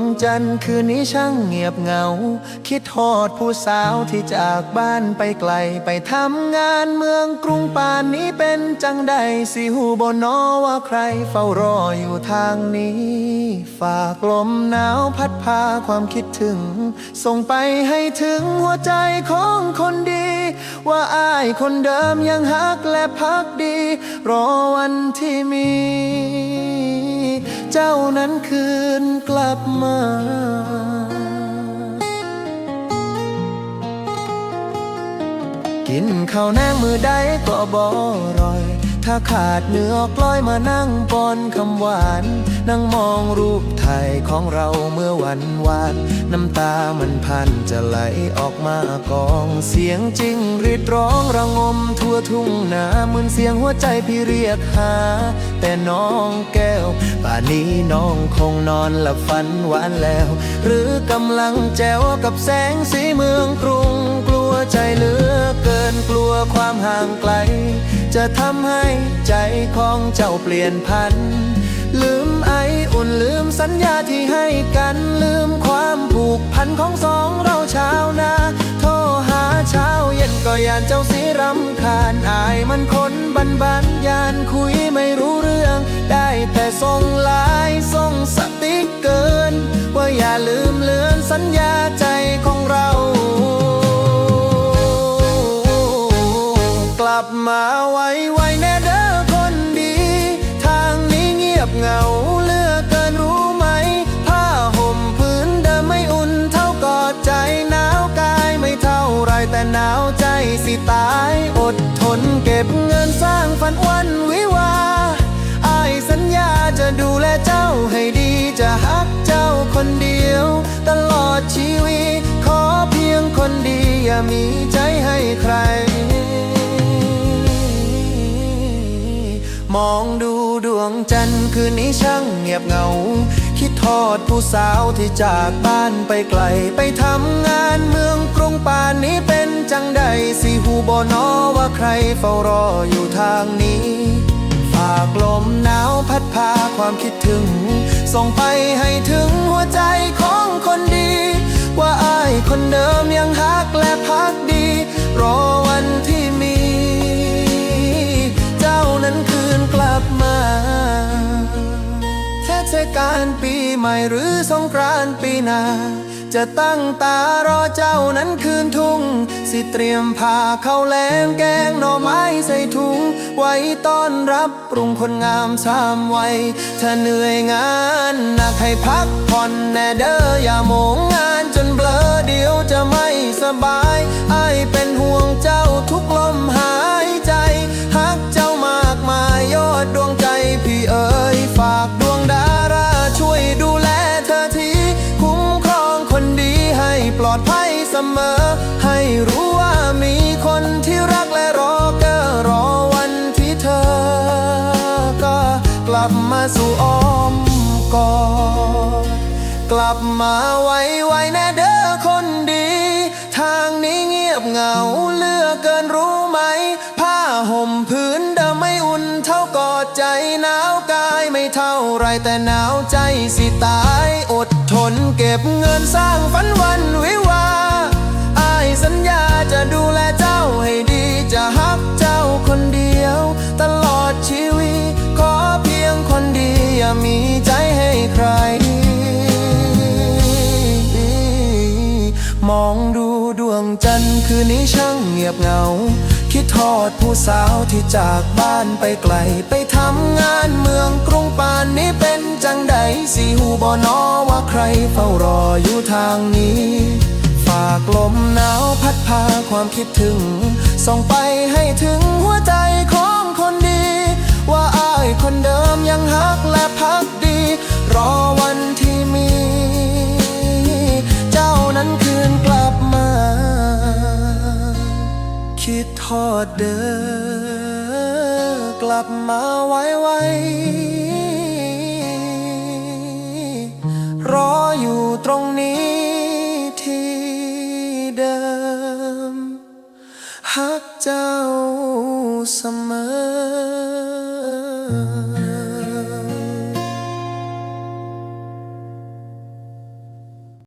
งจันทร์คืนนี้ช่างเงียบเหงา คิดทอดผู้สาวที่จากบ้านไปไกลไปทำงานเมืองกรุงป่านนี้เป็นจังใดสิหูบนอว่าใครเฝ้ารออยู่ทางนี้ ฝากลมหนาวพัดพาความคิดถึง ส่งไปให้ถึงหัวใจของคนดี ว่าอายคนเดิมยังฮักและพักดี รอวันที่มี เจ้านั้นคืนกลับมากินข้าวแนงมือใดก็บ่อร่อย ถ้าขาดเนื้อกล้อยมานั่งปอนคำหวาน นั่งมองรูปถ่ายของเราเมื่อวันวาน น้ำตามันพันจะไหลออกมากองเสียงจริงรีดร้องระงมทั่วทุ่งนาเหมือนเสียงหัวใจพี่เรียกหา แต่น้องแก้ว ป่านนี้น้องคงนอนหลับฝันหวานแล้ว หรือกำลังแจวกับแสงสีเมืองกรุงกลัวใจเหลือเกินกลัวความห่างไกล จะทำให้ใจของเจ้าเปลี่ยนพัน สัญญาที่ให้กันลืมความผูกพันของสองเราชาวนา โทรหาเช้าเย็นก็ยานเจ้าสีรำคาญอายมันคนบันบันยานคุยไม่รู้เรื่อง ได้แต่ส่งไลน์ส่งสติกเกิน ว่าอย่าลืมเลือนสัญญา อย่ามีใจให้ใคร มองดูดวงจันทร์คืนนี้ช่างเงียบเหงา คิดทอดผู้สาวที่จากบ้านไปไกล ไปทำงานเมืองกรุงป่านนี้เป็นจังใดสิหูบอนอว่าใครเฝ้ารออยู่ทางนี้ฝากลมหนาวพัดพาความคิดถึง ส่งไปให้ถึงหัวใจของคนดี ว่าอายคนเดิมยังฮักและพักดี รอวันที่มี เจ้านั้นคืนกลับมาเทศกาลปีใหม่หรือสงกรานต์ปีหน้าจะตั้งตารอเจ้านั้นคืนทุ่ง สิเตรียมผ้าข้าวแลงแกงหน่อไม้ใส่ถุง ไว้ต้อนรับปรุงคนงามสามวัยถ้าเหนื่อยงานหนักให้พักผ่อนแน่เด้ออย่าโมงงาน สบายไอายเป็นห่วงเจ้าทุกลมหายใจฮักเจ้ามากมายยอดดวงใจพี่เอ๋ยฝากดวงดาราช่วยดูแลเธอที คุ้มครองคนดีให้ปลอดภัยเสมอ ให้รู้ว่ามีคนที่รักและรอเกอรอวันที่เธอ ก็กลับมาสู่อ้อมกอดกลับมาไว้ ใจหนาวกายไม่เท่าไรแต่หนาวใจสิตายอดทนเก็บเงินสร้างฝันวันวิวาอายสัญญาจะดูแลเจ้าให้ดีจะฮักเจ้าคนเดียว ตลอดชีวิต ขอเพียงคนดีอย่ามีใจให้ใคร มองดูดวงจันทร์คืนนี้ช่างเงียบเหงา คิดทอดผู้สาวที่จากบ้านไปไกล ไปทำงานเมืองกรุงปานนี้เป็นจังใดสีหูบอนอว่าใครเฝ้ารออยู่ทางนี้ ฝากลมหนาวพัดพาความคิดถึง ส่งไปให้ถึงหัวใจของคนดี ว่าอ้ายคนเดิมยังฮักและพักดี รอ ทอดเด้อกลับมาไว้ไว้รออยู่ตรงนี้ที่เดิม ฮักเจ้าเสมอ